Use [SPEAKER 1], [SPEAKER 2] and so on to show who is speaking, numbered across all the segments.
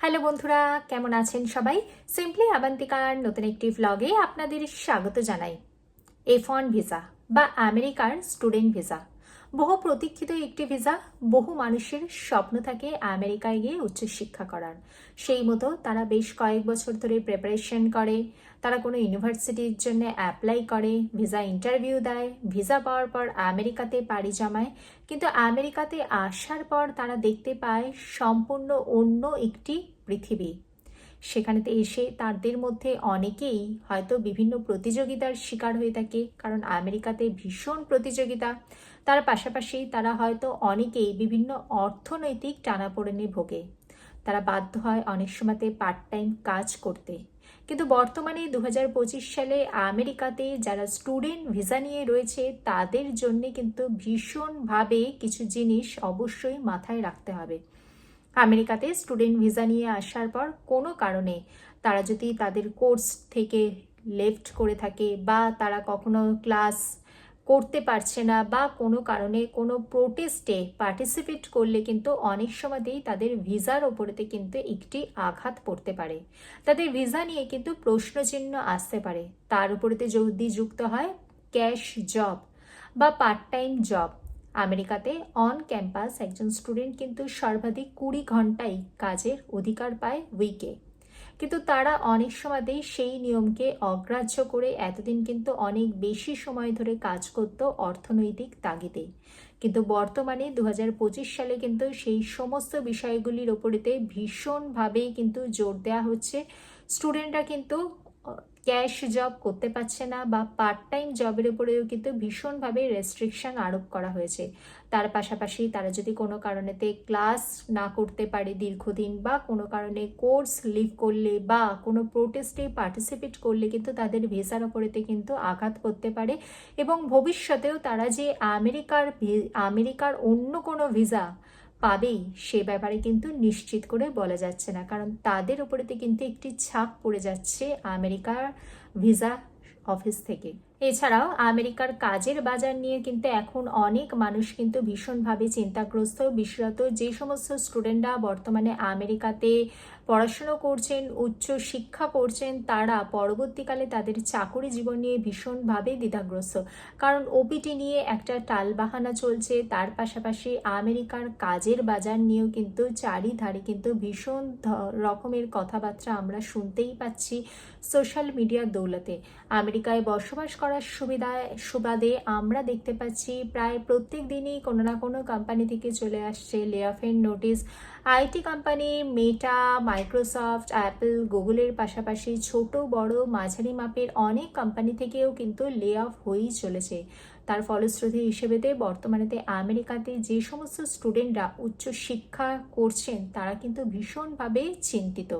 [SPEAKER 1] Hello বন্ধুরা, কেমন আছেন সবাই? সিম্পলি আবান্তিকার নতুন একটি ভ্লগে আপনাদের স্বাগত জানাই। এফন ভিসা বা আমেরিকার স্টুডেন্ট ভিসা বহু প্রতীক্ষিত একটি ভিসা, বহু মানুষের স্বপ্ন থাকে আমেরিকায় গিয়ে উচ্চশিক্ষা করার। সেই মতো তারা বেশ কয়েক বছর ধরে প্রিপারেশন করে, তারা কোনো ইউনিভার্সিটির জন্য অ্যাপ্লাই করে ভিসা ইন্টারভিউ দেয় ভিসা পাওয়ার পর আমেরিকাতে পাড়ি জমায়। কিন্তু আমেরিকাতে আসার পর তারা দেখতে পায় সম্পূর্ণ অন্য একটি পৃথিবী। সেখানেতে এসে তাদের মধ্যে অনেকেই হয়তো বিভিন্ন প্রতিযোগিতার শিকার হয়ে থাকে। কারণ আমেরিকাতে ভীষণ প্রতিযোগিতা। তার পাশাপাশি তারা হয়তো অনেকেই বিভিন্ন অর্থনৈতিক টানাপোড়েনে ভোগে। তারা বাধ্য হয় অনেক সময়তে পার্ট টাইম কাজ করতে। কিন্তু বর্তমানে দু হাজার পঁচিশ সালে আমেরিকাতে যারা স্টুডেন্ট ভিসা নিয়ে রয়েছে, তাদের জন্য কিন্তু ভীষণভাবে কিছু জিনিস অবশ্যই মাথায় রাখতে হবে। আমেরিকাতে স্টুডেন্ট ভিসা নিয়ে আসার পর কোনো কারণে তারা যদি তাদের কোর্স থেকে লেফট করে থাকে বা তারা কখনো ক্লাস করতে পারছে না বা কোনো কারণে কোনো প্রোটেস্টে পার্টিসিপেট করলে কিন্তু অনেক সময়তেই তাদের ভিসার ওপরেতে কিন্তু একটি আঘাত পড়তে পারে। তাদের ভিসা নিয়ে কিন্তু প্রশ্নচিহ্ন আসতে পারে। তার উপরেতে যদি যুক্ত হয় ক্যাশ জব বা পার্ট টাইম জব আমেরিকাতে অন ক্যাম্পাস একজন স্টুডেন্ট কিন্তু সর্বাধিক কুড়ি ঘন্টাই কাজের অধিকার পায় উইকে কিন্তু তারা অনেক সময়তেই সেই নিয়মকে অগ্রাহ্য করে এতদিন কিন্তু অনেক বেশি সময় ধরে কাজ করত অর্থনৈতিক তাগিদে। কিন্তু বর্তমানে দু হাজার পঁচিশ সালে কিন্তু সেই সমস্ত বিষয়গুলির ওপরেতে ভীষণভাবেই কিন্তু জোর দেওয়া হচ্ছে। স্টুডেন্টরা কিন্তু ক্যাশ জব করতে পারছে না বা পার্ট টাইম জবের উপরেও কিন্তু ভীষণভাবে রেস্ট্রিকশন আরোপ করা হয়েছে। তার পাশাপাশি তারা যদি কোনো কারণেতে ক্লাস না করতে পারে দীর্ঘদিন বা কোনো কারণে কোর্স লিভ করলে বা কোনো প্রোটেস্টে পার্টিসিপেট করলে কিন্তু তাদের ভিসার ওপরেতে কিন্তু আঘাত করতে পারে এবং ভবিষ্যতেও তারা যে আমেরিকার আমেরিকার অন্য কোনো ভিসা পাবেই, সে ব্যাপারে কিন্তু নিশ্চিত করে বলা যাচ্ছে না। কারণ তাদের ওপরেতে কিন্তু একটি ছাপ পড়ে যাচ্ছে আমেরিকার ভিসা অফিস থেকে। এছাড়াও আমেরিকার কাজের বাজার নিয়ে কিন্তু এখন অনেক মানুষ কিন্তু ভীষণভাবে চিন্তাগ্রস্ত। বিশেষত যে সমস্ত স্টুডেন্টরা বর্তমানে আমেরিকাতে পড়াশুনো করছেন, উচ্চ শিক্ষা করছেন, তারা পরবর্তীকালে তাদের চাকরি জীবন নিয়ে ভীষণভাবে দ্বিধাগ্রস্ত। কারণ ওপিটি নিয়ে একটা টালবাহানা চলছে, তার পাশাপাশি আমেরিকার কাজের বাজার নিয়েও কিন্তু চারিধারে কিন্তু ভীষণ রকমের কথাবার্তা আমরা শুনতেই পাচ্ছি সোশ্যাল মিডিয়ার দৌলতে। আমেরিকায় বসবাস করার সুবিধায়, সুবাদে আমরা দেখতে পাচ্ছি প্রায় প্রত্যেক দিনই কোনো না কোনো কোম্পানি থেকে চলে আসছে লে অফের notice IT company Meta Microsoft Apple গুগলের পাশাপাশি ছোট, বড়, মাঝারি মাপের অনেক কোম্পানি থেকেও কিন্তু লে অফ হয়েই চলেছে। তার ফলশ্রুতি হিসেবেতে বর্তমানেতে আমেরিকাতে যে সমস্ত স্টুডেন্টরা উচ্চ শিক্ষা করছেন, তারা কিন্তু ভীষণভাবে চিন্তিত।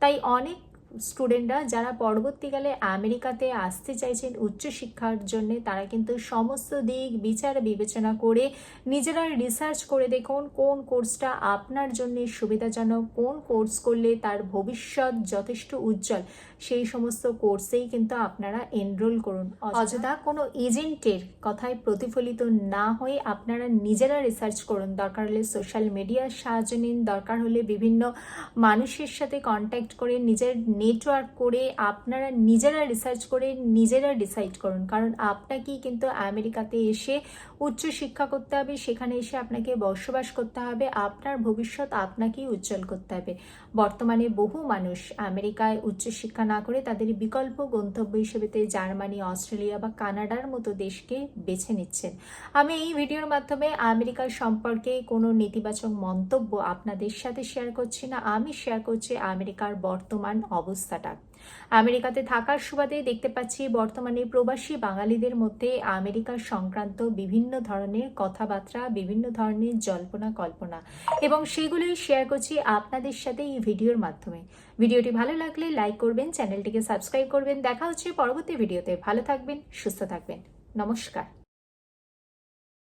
[SPEAKER 1] তাই অনেক স্টুডেন্টরা যারা পরবর্তীকালে আমেরিকাতে আসতে চাইছেন উচ্চশিক্ষার জন্য, তারা কিন্তু সমস্ত দিক বিচার বিবেচনা করে নিজেরা রিসার্চ করে দেখুন কোন কোর্সটা আপনার জন্য সুবিধাজনক, কোন কোর্স করলে তার ভবিষ্যৎ যথেষ্ট উজ্জ্বল, সেই সমস্ত কোর্সেই কিন্তু আপনারা এনরোল করুন। অযথা কোনো এজেন্টের কথায় প্রতিফলিত না হয়ে আপনারা নিজেরা রিসার্চ করুন। দরকার হলে সোশ্যাল মিডিয়ার সাহায্য নিন, দরকার হলে বিভিন্ন মানুষের সাথে কন্ট্যাক্ট করে নিজের নেটওয়ার্ক করে আপনারা নিজেরা রিসার্চ করে নিজেরা ডিসাইড করুন। কারণ আপনাকেই কিন্তু আমেরিকাতে এসে উচ্চ শিক্ষা করতে হবে, সেখানে এসে আপনাকে বসবাস করতে হবে, আপনার ভবিষ্যৎ আপনাকেই উজ্জ্বল করতে হবে। বর্তমানে বহু মানুষ আমেরিকায় উচ্চশিক্ষা না করে তাদের বিকল্প গন্তব্য হিসেবেতে জার্মানি, অস্ট্রেলিয়া বা কানাডার মতো দেশকে বেছে নিচ্ছেন। আমি এই ভিডিওর মাধ্যমে আমেরিকার সম্পর্কে কোনো নেতিবাচক মন্তব্য আপনাদের সাথে শেয়ার করছি না। আমি শেয়ার করছি আমেরিকার বর্তমান অবস্থাটা। আমেরিকাতে থাকার সুবাদে দেখতে পাচ্ছি বর্তমানে প্রবাসী বাঙালিদের মধ্যে আমেরিকার সংক্রান্ত বিভিন্ন ধরনের কথাবার্তা, বিভিন্ন ধরনের জল্পনা কল্পনা এবং সেগুলোই শেয়ার করছি আপনাদের সাথে এই ভিডিওর মাধ্যমে। ভিডিওটি ভালো লাগলে লাইক করবেন চ্যানেলটিকে সাবস্ক্রাইব করবেন। দেখা হচ্ছে পরবর্তী ভিডিওতে। ভালো থাকবেন, সুস্থ থাকবেন। নমস্কার।